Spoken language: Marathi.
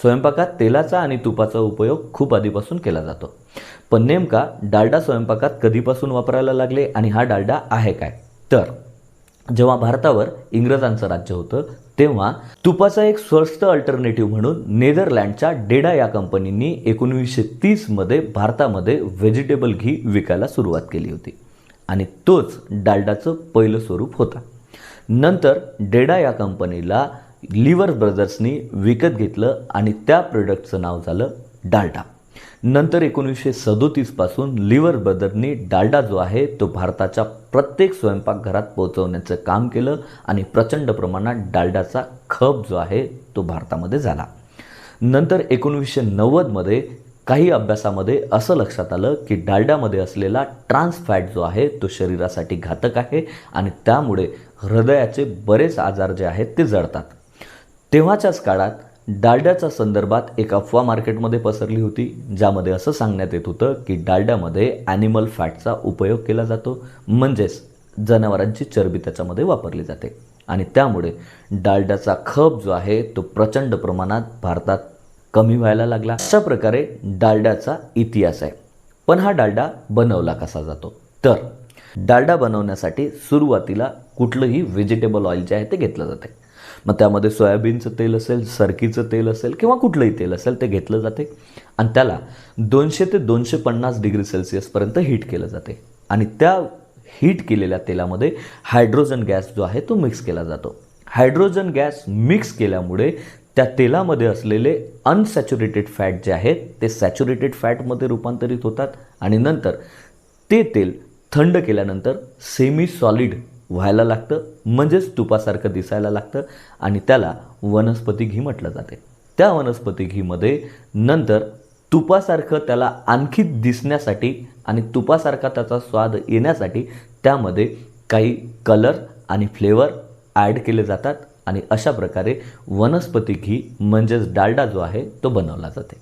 स्वयंपाकात तेलाचा आणि तुपाचा उपयोग खूप आधीपासून केला जातो. पण नेमका डालडा स्वयंपाकात कधीपासून वापरायला लागले आणि हा डालडा आहे काय? तर जेव्हा भारतावर इंग्रजांचं राज्य होतं तेव्हा तुपाचा एक स्वस्त अल्टरनेटिव्ह म्हणून नेदरलँडच्या डेडा या कंपनींनी एकोणीसशे तीसमध्ये भारतामध्ये व्हेजिटेबल घी विकायला सुरुवात केली होती. आणि तोच डालडाचं पहिलं स्वरूप होता. नंतर डेडा या कंपनीला लिव्हर ब्रदर्सनी विकत घेतलं आणि त्या प्रोडक्टचं नाव झालं डाल्डा. नंतर एकोणीसशे सदोतीसपासून लिव्हर ब्रदरनी डाल्डा जो आहे तो भारताच्या प्रत्येक स्वयंपाकघरात पोहोचवण्याचं काम केलं आणि प्रचंड प्रमाणात डाल्डाचा खप जो आहे तो भारतामध्ये झाला. नंतर एकोणीसशे नव्वदमध्ये काही अभ्यासामध्ये असं लक्षात आलं की डाल्डामध्ये असलेला ट्रान्स फॅट जो आहे तो शरीरासाठी घातक आहे आणि त्यामुळे हृदयाचे बरेच आजार जे आहेत ते जळतात. तेव्हाच्याच काळात डालड्याच्या संदर्भात एक अफवा मार्केटमध्ये पसरली होती ज्यामध्ये असं सांगण्यात येत होतं की डालड्यामध्ये ॲनिमल फॅटचा उपयोग केला जातो म्हणजेच जनावरांची चरबी त्याच्यामध्ये वापरली जाते. आणि त्यामुळे डालड्याचा खप जो आहे तो प्रचंड प्रमाणात भारतात कमी व्हायला लागला. अशा प्रकारे डालड्याचा इतिहास आहे. पण हा डालडा बनवला कसा जातो? तर डालडा बनवण्यासाठी सुरुवातीला कुठलंही व्हेजिटेबल ऑइल जे आहे ते घेतलं जाते. मग त्यामध्ये सोयाबीनचं तेल असेल सरकीचं तेल असेल किंवा कुठलंही तेल असेल ते घेतलं जाते. आणि त्याला दोनशे ते दोनशे पन्नास डिग्री सेल्सिअसपर्यंत हीट केलं जाते. आणि त्या हीट केलेल्या तेलामध्ये हायड्रोजन गॅस जो आहे तो मिक्स केला जातो. हायड्रोजन गॅस मिक्स केल्यामुळे त्या तेलामध्ये असलेले अनसॅच्युरेटेड फॅट जे आहेत ते सॅच्युरेटेड फॅटमध्ये रूपांतरित होतात. आणि नंतर ते तेल थंड केल्यानंतर सेमी सॉलिड व्हायला लागतं म्हणजेच तुपासारखं दिसायला लागतं आणि त्याला वनस्पती घी म्हटलं जाते. त्या वनस्पती घीमध्ये नंतर तुपासारखं त्याला आणखी दिसण्यासाठी आणि तुपासारखा त्याचा स्वाद येण्यासाठी त्यामध्ये काही कलर आणि फ्लेवर ॲड केले जातात आणि अशा प्रकारे वनस्पती घी म्हणजेच डालडा जो आहे तो बनवला जाते.